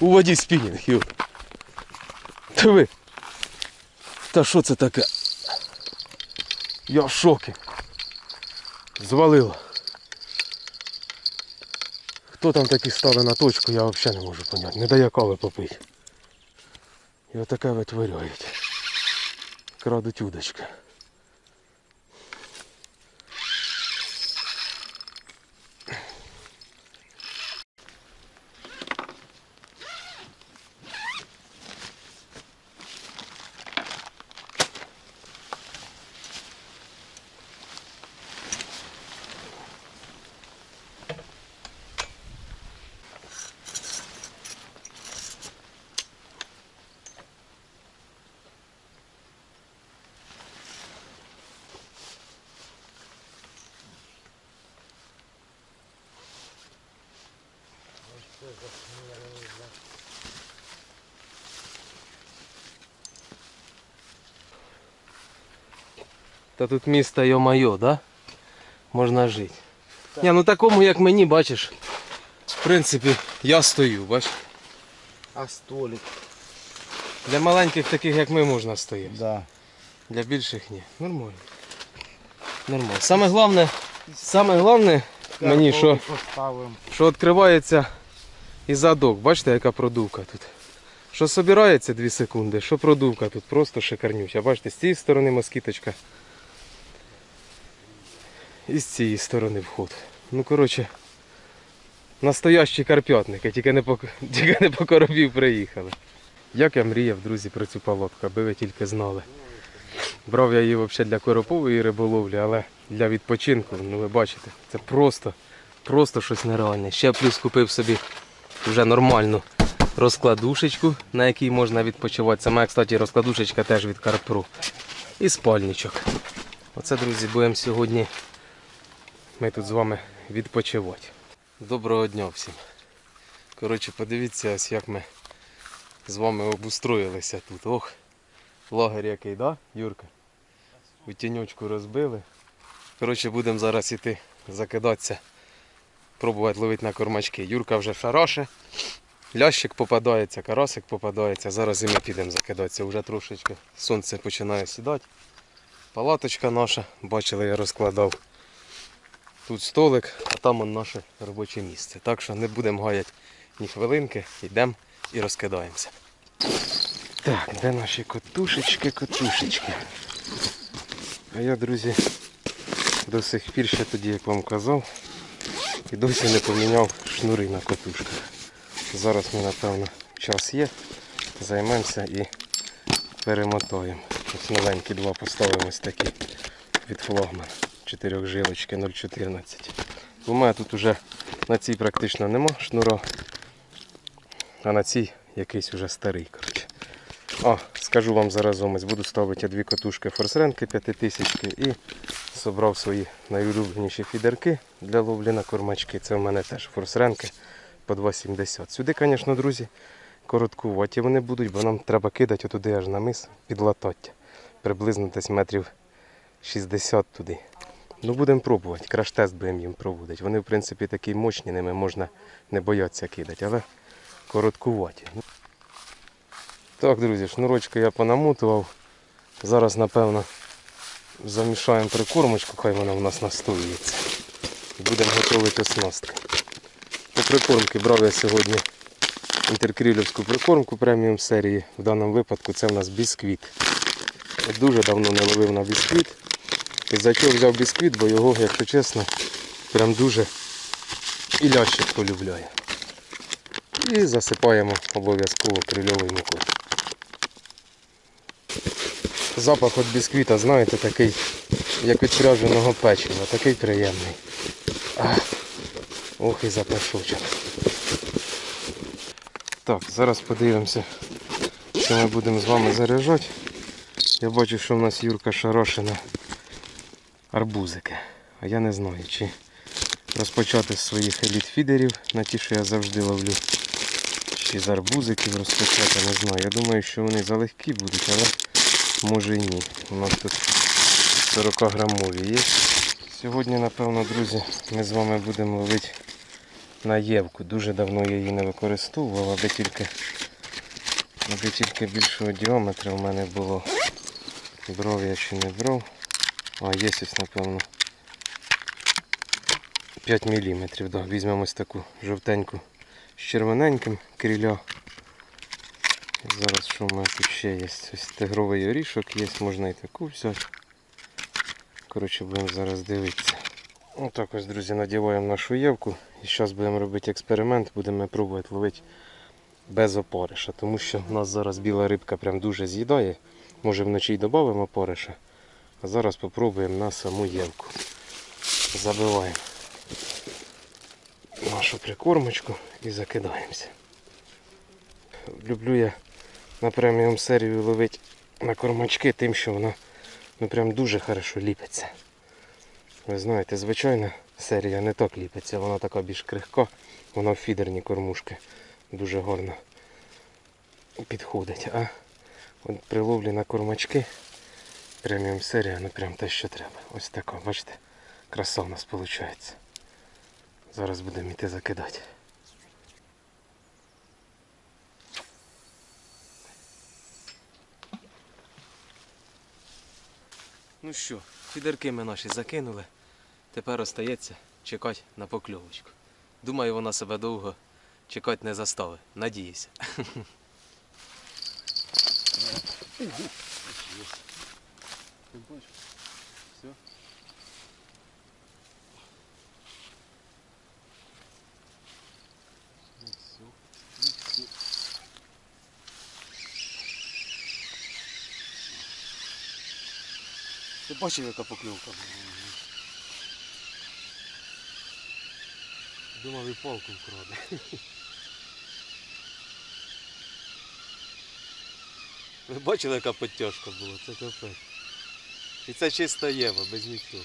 У воді спінінг, Юр. Диви. Та що це таке? Я в шокі. Звалило. Хто там такі стали на точку, я взагалі не можу поняти. Не дає кави попити. І отаке витворяють. Крадуть удочки. Та тут місто йо-майо, да? Можна жити. Ні, ну такому, як мені, бачиш. В принципі, я стою, бачиш. А столик? Для маленьких таких, як ми, можна стояти. Да. Для більших ні. Нормально. Нормально. Саме головне, саме головне мені, що, що відкривається і задок. Бачите, яка продувка тут. Що собирається 2 секунди, що продувка тут просто шикарнюча. Бачите, з цієї сторони москіточка. І з цієї сторони вход. Ну, коротше, настоящі карпятники, тільки не по, тільки не по коробів приїхали. Як я мріяв, друзі, про цю палатку, аби ви тільки знали. Брав я її взагалі для коропової риболовлі, але для відпочинку, ну ви бачите, це просто, просто щось нереальне. Ще плюс купив собі вже нормальну розкладушечку, на якій можна відпочивати. Моя, кстати, розкладушечка теж від Карпру. І спальничок. Оце, друзі, будемо сьогодні ми тут з вами відпочивати. Доброго дня всім. Коротше, подивіться, ось як ми з вами обустроїлися тут. Ох, лагерь який, да, Юрка? У тіньочку розбили. Коротше, будемо зараз іти закидатися, пробувати ловити на кормачки. Юрка вже шараше, лящик попадається, карасик попадається. Зараз і ми підемо закидатися. Вже трошечки сонце починає сідати. Палаточка наша, бачили, я розкладав. Тут столик, а там он наше робоче місце. Так що не будемо гаяти ні хвилинки, йдемо і розкидаємося. Так, де наші котушечки, котушечки? А я, друзі, до сих пір ще тоді, як вам казав, і досі не поміняв шнури на котушках. Зараз ми, напевно, час є, займемося і перемотаємо. Ось новенькі два поставимо ось такі від флагмана. Чотирьох жилочки 0,14. У мене тут уже на цій практично нема шнура, а на цій якийсь уже старий. коротше. А, скажу вам заразом, буду ставити дві катушки форсренки 5000 і собрав свої найулюбленіші фідерки для ловлі на кормачки. Це в мене теж форсренки по 2,70. Сюди, звісно, друзі, короткуваті вони будуть, бо нам треба кидати туди аж на мис під латаття. Приблизно десь метрів 60 туди. Ну будемо пробувати, краш-тест будемо їм проводити. Вони, в принципі, такі мощні, ними можна не боятися кидати, але короткуваті. Так, друзі, шнурочки я понамотував. Зараз, напевно, замішаємо прикормочку, хай вона в нас настоюється. Будемо готувати оснастки. По прикормки брав я сьогодні інтеркрілівську прикормку преміум серії. В даному випадку це в нас бісквіт. Дуже давно не ловив на бісквіт. За чого взяв бісквіт, бо його, якщо чесно, прям дуже і лящик полюбляє. І засипаємо обов'язково крильовою мукою. Запах від бісквіта, знаєте, такий, як від пряженого печива, такий приємний. Ах, ох і запашочок. Так, зараз подивимося, що ми будемо з вами заряджати. Я бачу, що в нас Юрка Шарошина арбузики. А я не знаю, чи розпочати з своїх еліт-фідерів на ті, що я завжди ловлю. Чи з арбузиків розпочати, не знаю. Я думаю, що вони залегкі будуть, але може і ні. У нас тут 40 грамові є. Сьогодні, напевно, друзі, ми з вами будемо ловити на євку. Дуже давно я її не використовував, аби тільки, аби тільки більшого діаметра в мене було. Бров я ще не брав. А, є ось, напевно. 5 мм. Да. Візьмемо ось таку жовтеньку з червоненьким кріля. Зараз що в мене тут ще є? Ось тигровий орішок є, можна і таку взяти. Коротше, будемо зараз дивитися. Отак ось, друзі, надіваємо нашу євку. І зараз будемо робити експеримент, будемо пробувати ловити без опориша. Тому що в нас зараз біла рибка прям дуже з'їдає. Може вночі й додамо опориша. А зараз спробуємо на саму євку. Забиваємо нашу прикормочку і закидаємося. Люблю я на преміум серію ловити на кормачки тим, що вона ну, прям дуже хорошо ліпиться. Ви знаєте, звичайна серія не так ліпиться, вона така більш крихка, вона в фідерні кормушки дуже гарно підходить. А от при ловлі на кормачки преміум серія, ну прям те, що треба. Ось така, бачите, краса у нас виходить. Зараз будемо йти закидати. Ну що, фідерки ми наші закинули. Тепер остається чекати на покльовочку. Думаю, вона себе довго чекати не заставить. Надіюся. Все. Ти бачив, яка покльовка? Думав і палку вкраде. Ви бачили, яка підтяжка була? Це капець. І це чиста Єва, без нічого.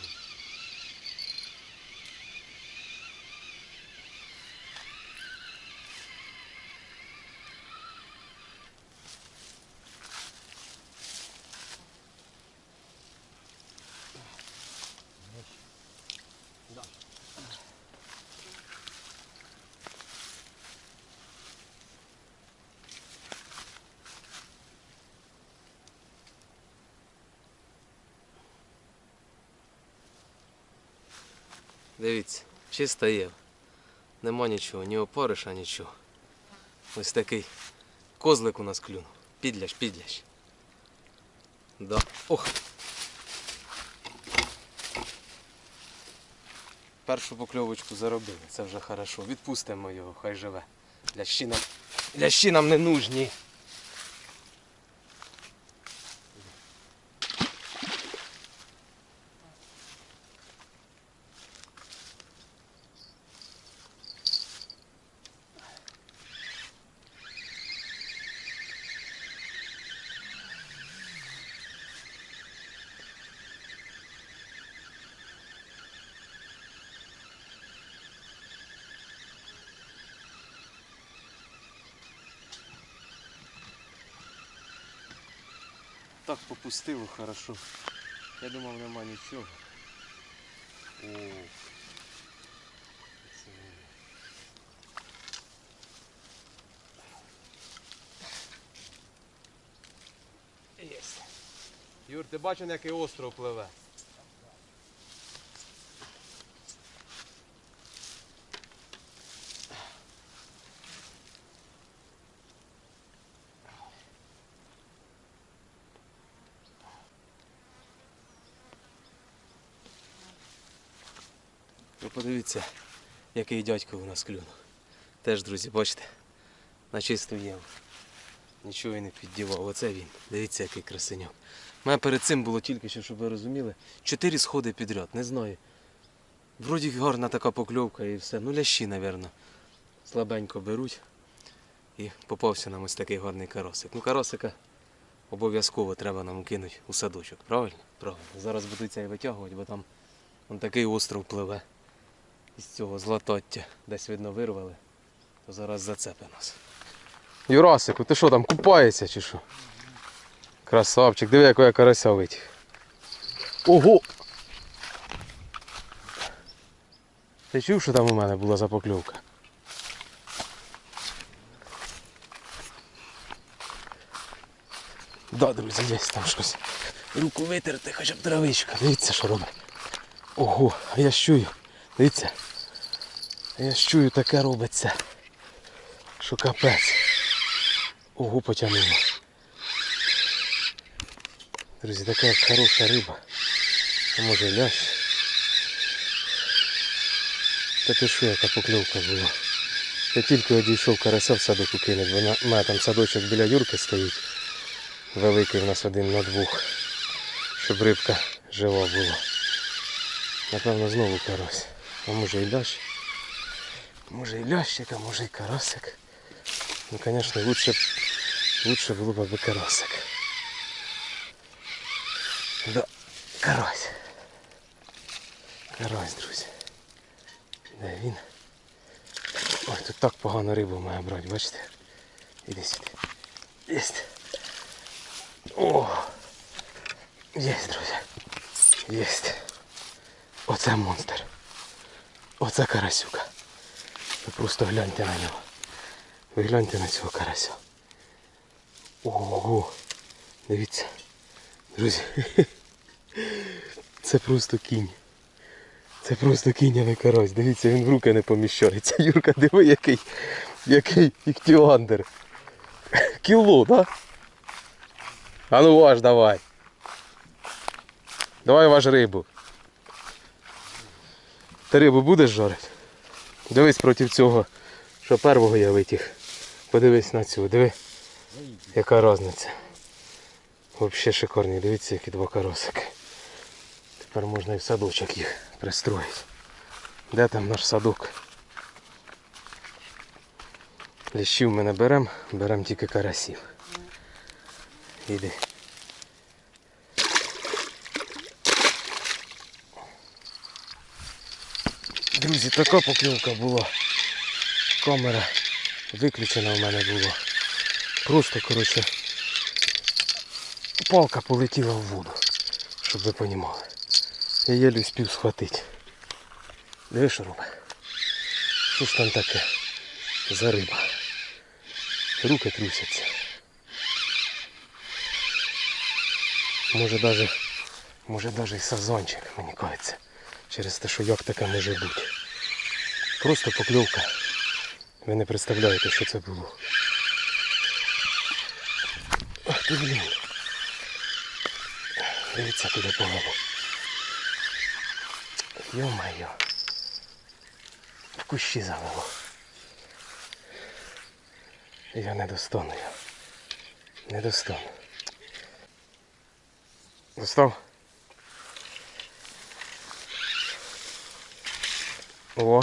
Дивіться, чиста Єва. Нема нічого, ні опориша, нічого. Ось такий козлик у нас клюнув. Підляш, підляш. Да. Ох. Першу покльовочку заробили, це вже хорошо. Відпустимо його, хай живе. Лящі нам, лящі нам не нужні. Так хорошо. Я думав нема нічого. О. Єсть. Юр, ти бачив, який остров пливе? Подивіться, який дядько у нас клюнув. Теж, друзі, бачите, на чисту єву. Нічого і не піддівав. Оце він. Дивіться, який красеньок. У мене перед цим було тільки що, щоб ви розуміли, чотири сходи підряд, не знаю. Вроді гарна така покльовка і все. Ну лящі, мабуть. Слабенько беруть. І попався нам ось такий гарний каросик. Ну, каросика обов'язково треба нам кинути у садочок, правильно? Правильно. Зараз будуть цей витягувати, бо там Вон такий остров пливе із цього златоття. Десь видно вирвали, то зараз зацепи нас. Юрасику, ти що там купається чи що? Красавчик, диви, якого я карася витяг. Ого! Ти чув, що там у мене була запокльовка? Да, друзі, є там щось. Руку витерти, хоча б травичка. Дивіться, що робить. Ого, а я щую. Дивіться. Я ж чую, таке робиться. Що капець. Ого, потягнуло. Друзі, така хороша риба. А може лящ. Та ти що, яка покльовка була. Я тільки одійшов карася в садок бо на у там садочок біля Юрки стоїть. Великий у нас один на двох. Щоб рибка жива була. Напевно, знову карась. А може і лящ. Може і лящик, а може і карасик. Ну, звісно, лучше, б- лучше було б аби карасик. Да, карась. Карась, друзі. Де він? Ой, тут так погано рибу має брати, бачите? Іди сюди. Єсть. О! Єсть, друзі. Єсть. Оце монстр. Оце карасюка. Ви просто гляньте на нього. Ви гляньте на цього карася. Ого! Дивіться. Друзі. Це просто кінь. Це просто кінь, карась. Дивіться, він в руки не поміщається. Юрка, диви, який, який іхтіандер. Кіло? Да? А ну важ давай. Давай важ рибу. Ти рибу будеш жарити? Дивись проти цього, що первого я витяг. Подивись на цю, диви, яка різниця. Взагалі шикарні, дивіться, які два каросики. Тепер можна і в садочок їх пристроїти. Де там наш садок? Ліщів ми не беремо, беремо тільки карасів. Іди. Друзі, така покльовка була. Камера виключена в мене була. Просто, коротше, палка полетіла в воду, щоб ви розуміли. Я єлі спів схватити. Диви, що робить? Що ж там таке? За риба. Руки трусяться. Може даже, може даже і сазончик, мені кажеться. Через те, що як таке може бути. Просто покльовка. Ви не представляєте, що це було. Ах ти блін. Дивіться, куди повело. Йо-моє. В кущі завело. Я не достану його. Не достану. Достав? О.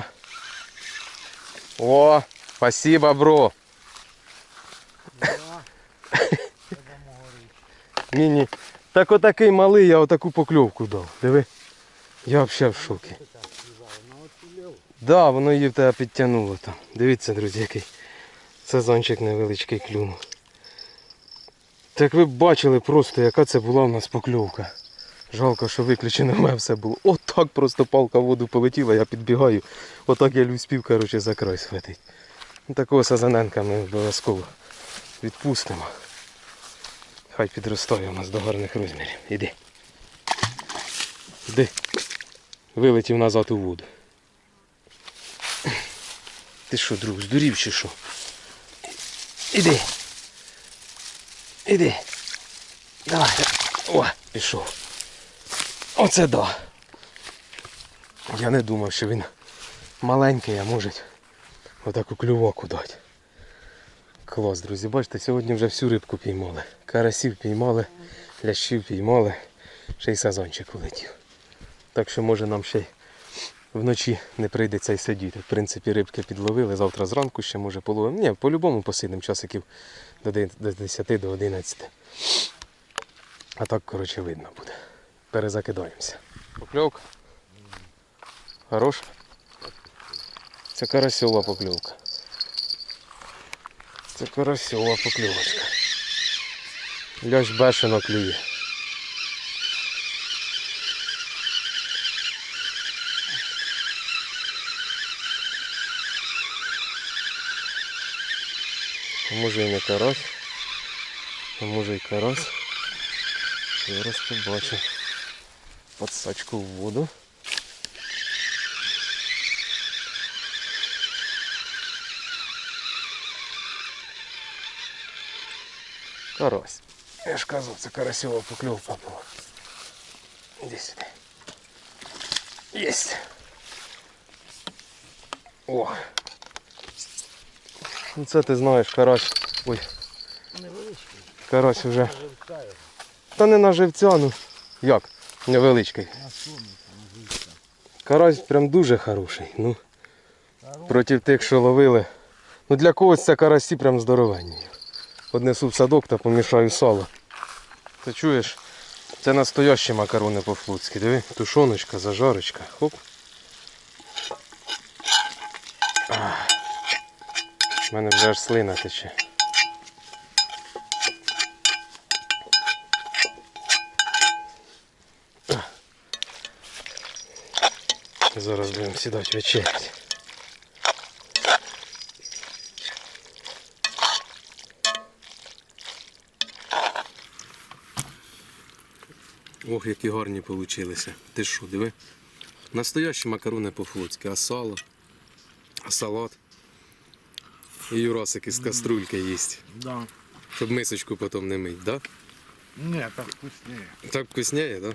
О, спасибо, бро. Ні-ні. Так отакий малий, я отаку покльовку дав. Диви. Я взагалі в шокі. Да, воно її в тебе підтягнуло там. Дивіться, друзі, який сезончик невеличкий клюнув. Так ви б бачили просто, яка це була у нас покльовка. Жалко, що виключено в мене все було. Отак просто палка в воду полетіла, я підбігаю. Отак я люспів, коротше, за край схватить. Ну, Такого сазаненка ми обов'язково відпустимо. Хай підростає у нас до гарних розмірів. Іди. Іди. Вилетів назад у воду. Ти що, друг, здурів чи що? Іди. Іди. Давай. О, пішов. Оце да. Я не думав, що він маленький, а може отаку клюваку дати. Клас, друзі, бачите, сьогодні вже всю рибку піймали. Карасів піймали, лящів піймали, ще й сазончик улетів. Так що може нам ще й вночі не прийдеться й сидіти. В принципі, рибки підловили, завтра зранку ще може половимо. Ні, по-любому посидимо часиків до 10 до 11. А так, коротше, видно буде. Перезакидаємося. Покльовка. Хорош. Це карасьова покльовка. Це карасьова покльовочка. Лящ бешено клює. Може і не карась, а може і карась. Зараз побачу. Подсачку в воду. Карась. Я ж казав, це карасьова покльовка була. Іди сюди. Єсть. О. Ну це ти знаєш, карась. Ой, Невеличкий. карась уже. Живка. Та не на живця, ну. Як? Невеличкий. Карась прям дуже хороший. Ну, проти тих, що ловили. Ну для когось це карасі прям здоровенні. Однесу в садок та помішаю сало. Ти чуєш? Це настоящі макарони по-флотськи. Диви, тушоночка, зажарочка. Хоп. У мене вже аж слина тече. Зараз будемо сідати вечеряти. Ох, які гарні получилися. Ти що, диви? Настоящі макарони по-флотськи, а сало, а салат. І Юрасик із каструльки їсть. Да. Щоб мисочку потім не мить, да? Не, так вкуснее. Так вкусняє, да?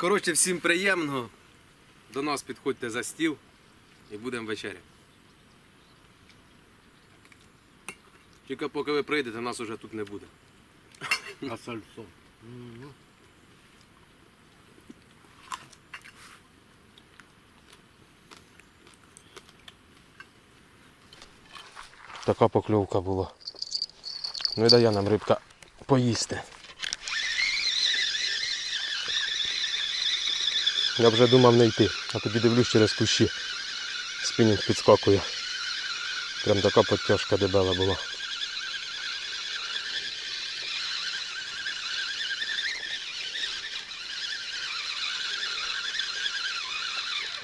Коротше, всім приємного. До нас підходьте за стіл і будемо вечеряти. Тільки поки ви прийдете, нас уже тут не буде. А сальцо? Така покльовка була. Ну і дає нам рибка поїсти. Я вже думав не йти, а тоді дивлюсь через кущі. Спінінг підскакує. Прям така подтяжка дебела була.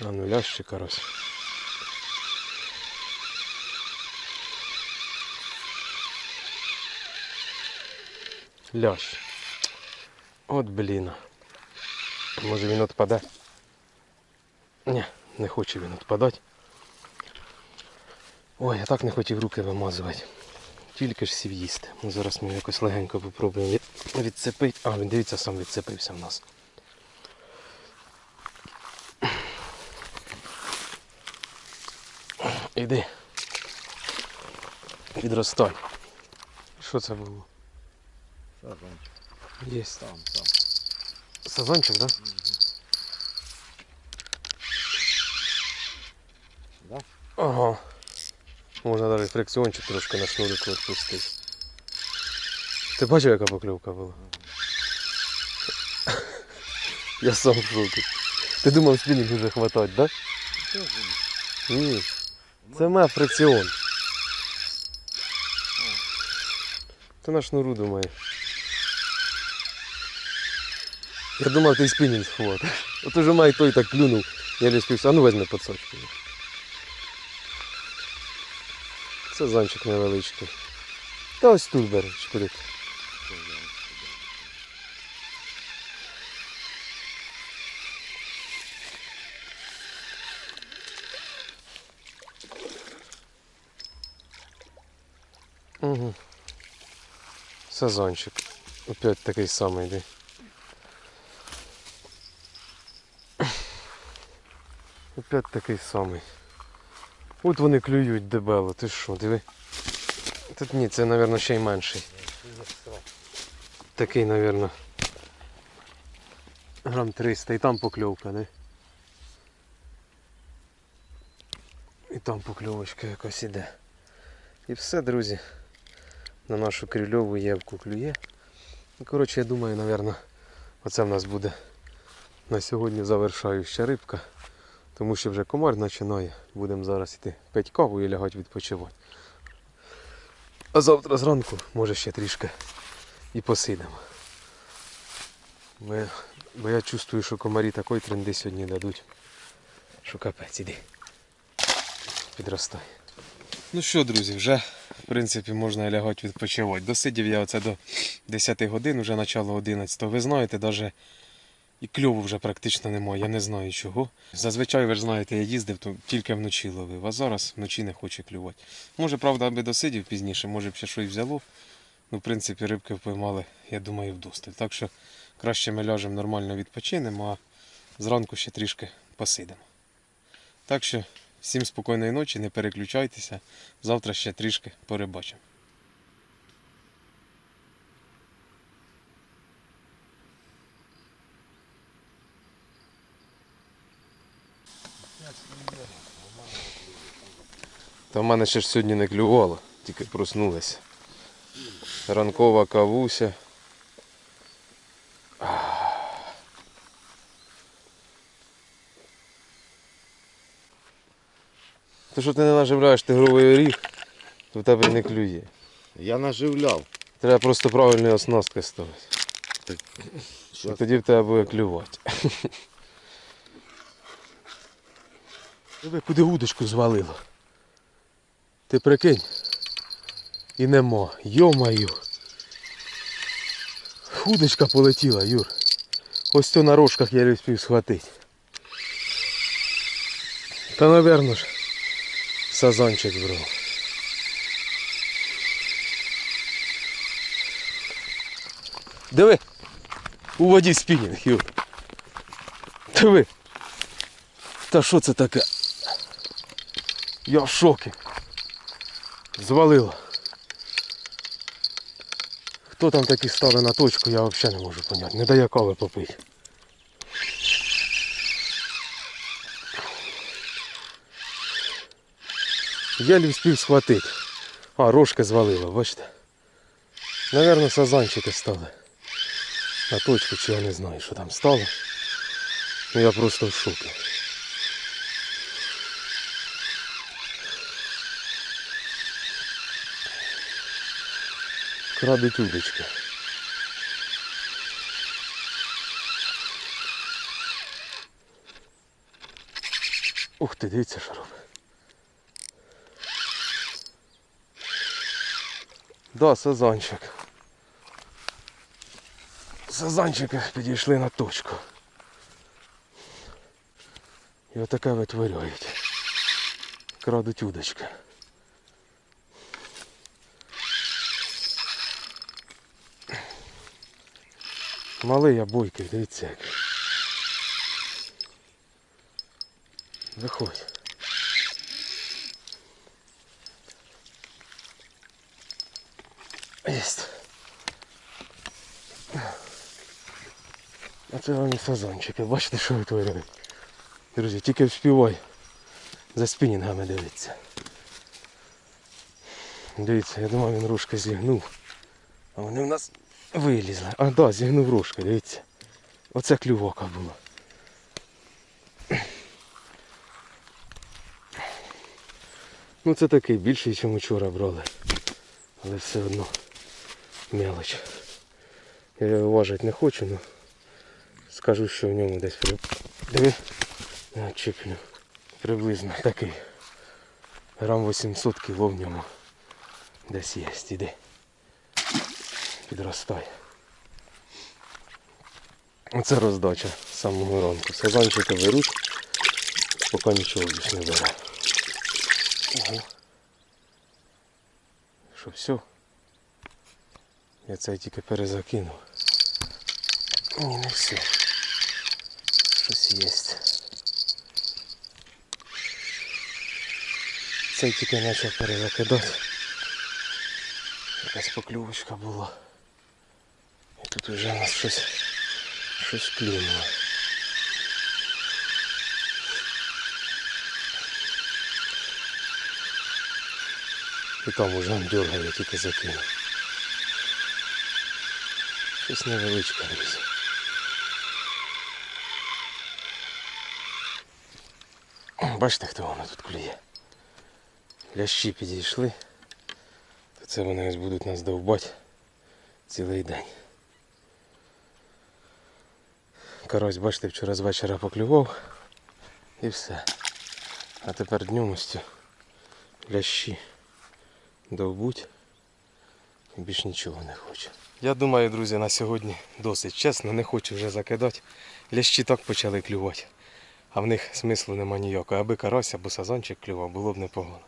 А ну лящ чи карась. Лящ. От блін. Може він відпаде? Ні, не хоче він відпадати. Ой, я так не хотів руки вимазувати. Тільки ж сів їсти. Ну, зараз ми якось легенько попробуємо відцепити. А, він дивіться, сам відцепився в нас. Іди. Відростай. Що це було? Сазанчик. Є. Там, там. Сазончик, так? Да? Да? Ага. Можна навіть фрикціончик трошки на шнурику відпустити. Ти бачив, яка покльовка була? Я сам в шокі. Ти думав, спінінг вже хватать, так? Ні. Це має фрикціон. Ти на шнуру думаєш. Я думав, ти спінінг хватить. От уже май той так клюнув. Я не співся. А ну візьми подсочку. Це зончик невеличкий. Та ось тут бери, шпирик. Угу. Сазончик. Опять такий самий йде. Опять такий самий. От вони клюють дебело, ти що, диви. Тут ні, це, мабуть, ще й менший. Такий, мабуть. Грам 300 і там покльовка, не? І там покльовочка якась іде. І все, друзі. На нашу крильову євку клює. Коротше, я думаю, мабуть, оце в нас буде на сьогодні завершаюча рибка. Тому що вже комар починає. Будемо зараз йти пити каву і лягати відпочивати. А завтра зранку, може ще трішки і посидимо. Бо я, бо я чувствую, що комарі такої тренди сьогодні дадуть. Що капець, іди. Підростай. Ну що, друзі, вже в принципі можна лягати відпочивати. Досидів я оце до 10 годин, вже начало 11. Ви знаєте, навіть і кльову вже практично немає, я не знаю чого. Зазвичай, ви ж знаєте, я їздив, то тільки вночі ловив, а зараз вночі не хоче клювати. Може, правда, аби досидів пізніше, може б ще щось взяло. Ну, в принципі, рибки впоймали, я думаю, вдосталь. Так що краще ми ляжемо нормально відпочинемо, а зранку ще трішки посидимо. Так що всім спокійної ночі, не переключайтеся. Завтра ще трішки порибачимо. Та в мене ще ж сьогодні не клювало, тільки проснулися. Ранкова кавуся. То що ти не наживляєш тигровий оріг, то в тебе не клює. Я наживляв. Треба просто правильні оснастки ставити. Так, І тоді в тебе буде клювати. Тебе куди удочку звалило? Ти прикинь? І нема. Йо-маю. Удочка полетіла, Юр. Ось то на рожках я встиг схватити. Та, напевно ж, сазанчик брав. Диви, у воді спінінг, Юр. Диви. Та що це таке? Я в шокі. Звалило. Хто там такі стали на точку, я взагалі не можу поняти. Не дає кави попити. Я не встиг схватити. А, рожки звалило, бачите? Наверно, сазанчики стали. На точку, чи я не знаю, що там стало. Ну я просто в шокі. Крадуть удочки. Ух ти, дивіться, що робить. Да, сазанчик. Сазанчики підійшли на точку. І отаке витворяють. Крадуть удочки. Малий я бойкий, дивіться як. Виходь. Єсть. А це і сазончики. Бачите, що витворяють. Друзі, тільки вспівай за спінінгами дивиться. Дивіться, я думав він ружки зігнув. А вони в нас вилізли. А, да, зігнув ружки, дивіться. Оце клювока була. Ну це такий більший, ніж вчора брали. Але все одно мелоч. Я його важити не хочу, але скажу, що в ньому десь при... Диви, чіпню. Приблизно такий. Грам 800 кіло в ньому. Десь є, іди. Підростай. Оце роздача з самого ранку. Сазанчика беруть, поки нічого більш не бере. Ого. Що все? Я це тільки перезакинув. Ні, не все. Щось є. Цей тільки почав перезакидати. Якась покльовочка була. І тут вже у нас щось, щось клюнуло. І там уже он дергає, тільки закинув. Щось невеличке, друзі. Бачите, хто воно тут клює? Лящі підійшли. То це вони ось будуть нас довбати цілий день. Карась, бачите, вчора з вечора поклював і все. А тепер днем ось лящі. довбуть. Більш нічого не хочу. Я думаю, друзі, на сьогодні досить чесно, не хочу вже закидати. Лящі так почали клювати. А в них смислу нема ніякого. Аби карась або сазанчик клював, було б непогано.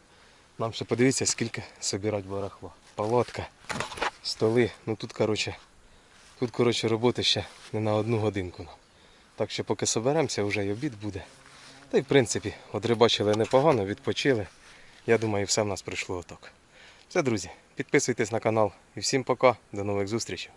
Нам ще подивіться, скільки собирать барахла. Палатка, столи. Ну тут, коротше, тут, коротше, роботи ще не на одну годинку. Так що поки соберемося, вже й обід буде. Та й в принципі, одрибачили непогано, відпочили. Я думаю, все в нас пройшло отак. Все, друзі, підписуйтесь на канал і всім пока, до нових зустрічей.